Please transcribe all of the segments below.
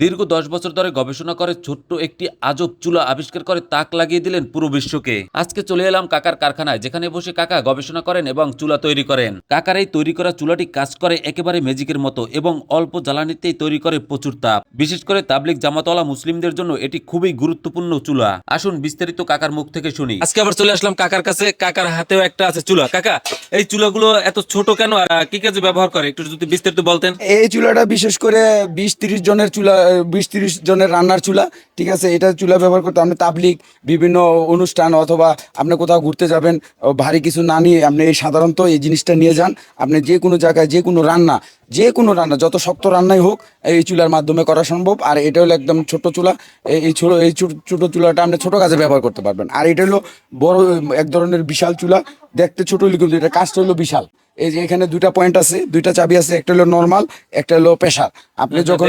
দীর্ঘ দশ বছর ধরে গবেষণা করে ছোট্ট একটি আজব চুলা আবিষ্কার করে তাক লাগিয়ে দিলেন পুরো বিশ্বকে। আজকে চলে এলাম কাকার কারখানায় যেখানে বসে কাকা গবেষণা করেন এবং চুলা তৈরি করেন। কাকার এই তৈরি করা চুলাটি কাজ করে একেবারে ম্যাজিকের মতো এবং অল্প জ্বালানিতেই তৈরি করে প্রচুর তাপ। বিশেষ করে তাবলিক জামাতওয়ালা মুসলিমদের জন্য এটি খুবই গুরুত্বপূর্ণ চুলা। আসুন বিস্তারিত কাকার মুখ থেকে শুনি। আজকে আবার চলে আসলাম কাকার কাছে। কাকার হাতেও একটা আছে চুলা। কাকা এই চুলাগুলো এত ছোট কেন? আর কি কাজে ব্যবহার করে? একটু যদি বিস্তারিত বলতেন। এই চুলাটা বিশেষ করে বিশ তিরিশ জনের চুলা বিশ তিরিশ জনের রান্নার চুলা, ঠিক আছে? এটা চুলা ব্যবহার করতে আপনি তাবলিক বিভিন্ন অনুষ্ঠান অথবা আপনি কোথাও ঘুরতে যাবেন ভারী কিছু না নিয়ে আপনি এই সাধারণত এই জিনিসটা নিয়ে যান। আপনি যে কোনো জায়গায় যে কোনো রান্না, যে কোনো রান্না, যত শক্ত রান্নাই হোক, এই চুলার মাধ্যমে করা সম্ভব। আর এটা হলো একদম ছোট চুলা, এই- ছোট, এই ছোট চুলাটা আপনি ছোট কাজে ব্যবহার করতে পারবেন। আর এটা হলো বড়, এক ধরনের বিশাল চুলা, দেখতে ছোট হলে কিন্তু এটা কাজটা হলো বিশাল। এই যে এখানে দুইটা পয়েন্ট আছে দুইটা চাবি আছে একটা হলো নর্মাল একটা হলো প্রেশার আপনি যখন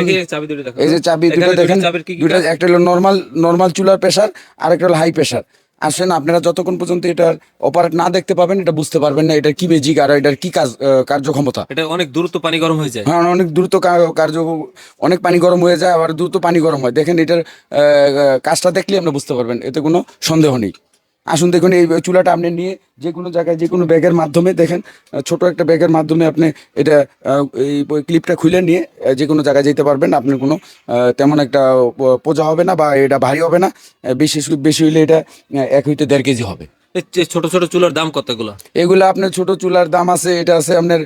দুটো। এই যে চাবি দুটো দুটো দেখেন দুইটা একটা হলো নর্মাল নর্মাল চুলার প্রেশার আর একটা হলো হাই প্রেশার আসেন আপনারা যতক্ষণ পর্যন্ত এটার অপারেট না দেখতে পাবেন এটা বুঝতে পারবেন না এটা কি বেজিক আর এটার কি কাজ কার্যক্ষমতা। এটা অনেক দ্রুত পানি গরম হয়ে যায়। হ্যাঁ অনেক দ্রুত কার্য অনেক পানি গরম হয়ে যায় আবার দ্রুত পানি গরম হয়। দেখেন এটার আহ, কাজটা দেখলে আপনি বুঝতে পারবেন এতে কোনো সন্দেহ নেই। আসুন দেখুন, এই চুলাটা আপনি নিয়ে যে কোনো জায়গায়, যে কোনো ব্যাগের মাধ্যমে দেখেন ছোট একটা ব্যাগের মাধ্যমে আপনি এটা এই ক্লিপটা খুলে নিয়ে যে কোনো জায়গায় যেতে পারবেন। আপনার কোনো তেমন একটা পোজা হবে না বা এটা ভারী হবে না। বেশি বেশি হইলে এটা এক হইতে দেড় কেজি হবে। ছোট ছোট চুলার দাম কতগুলো? এগুলো আপনার ছোট চুলার দাম আছে এটা আছে আপনার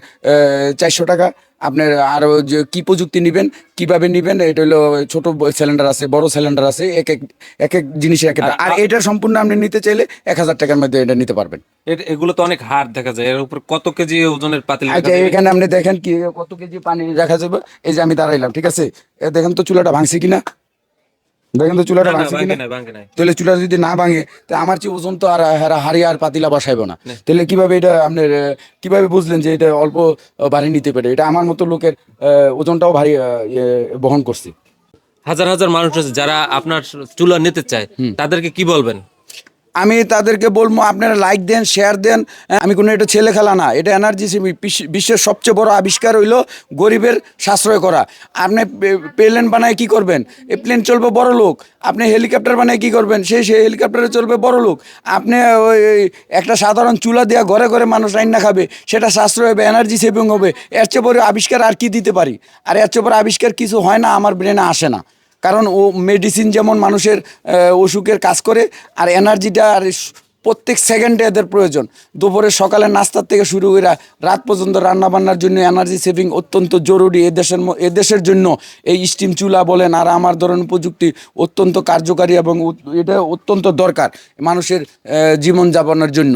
চারশো টাকা। আপনার আরও যে কি প্রযুক্তি নেবেন কীভাবে নেবেন এটা হলো ছোট সিলিন্ডার আছে বড় সিলিন্ডার আছে এক এক এক এক জিনিসের এক আর এটা সম্পূর্ণ আপনি নিতে চাইলে এক হাজার টাকার মধ্যে এটা নিতে পারবেন। এগুলো তো অনেক হার্ড দেখা যায় এর উপর কত কেজি ওজনের পাতিল আচ্ছা এখানে আপনি দেখেন কি কত কেজি পানি রাখা যাবে এই যে আমি দাঁড়াইলাম ঠিক আছে? দেখেন তো চুলাটা ভাঙছে কিনা? দেখেন তো চুলাটা ভাঙছে ভাঙে কিনা। তাহলে চুলা যদি না ভাঙে তা আমার চেয়ে ওজন তো আর হারি আর পাতিলা বসাইবো না। তাহলে কীভাবে এটা আপনার কীভাবে বুঝলেন যে এটা অল্প ভারী নিতে পারে? এটা আমার মতো লোকের ওজনটাও ভারী বহন করছে। হাজার হাজার মানুষ আছে যারা আপনার চুলা নিতে চায় তাদেরকে কি বলবেন? আমি তাদেরকে বলব, আপনারা লাইক দেন শেয়ার দেন। আমি কোনো এটা ছেলে খেলা না, এটা এনার্জি বিশ্বের সবচেয়ে বড় আবিষ্কার হইল গরিবের সাশ্রয় করা। আপনি প্লেন বানায় কি করবেন? এই প্লেন চলবে বড় লোক, আপনি হেলিকপ্টার বানায় কি করবেন? সেই সেই হেলিকপ্টারে চলবে বড় লোক, আপনি ওই ওই একটা সাধারণ চুলা দেওয়া ঘরে ঘরে মানুষ রান্না খাবে, সেটা সাশ্রয় হবে এনার্জি সেভিং হবে। এর চেয়ে বড় আবিষ্কার আর কি দিতে পারি? আর এর চেয়ে বড় আবিষ্কার কিছু হয় না, আমার ব্রেনে আসে না। কারণ ও মেডিসিন যেমন মানুষের অসুখের কাজ করে, আর এনার্জিটা আর প্রত্যেক সেকেন্ডে এদের প্রয়োজন। দুপুরে সকালে নাস্তার থেকে শুরু করে রাত পর্যন্ত রান্নাবান্নার জন্য এনার্জি সেভিং অত্যন্ত জরুরি। এ দেশের ম- এ দেশের জন্য এই স্টিম চুলা বলেন আর আমার ধরনের প্রযুক্তি অত্যন্ত কার্যকারী এবং এটা অত্যন্ত দরকার মানুষের জীবন জীবনযাপনের জন্য।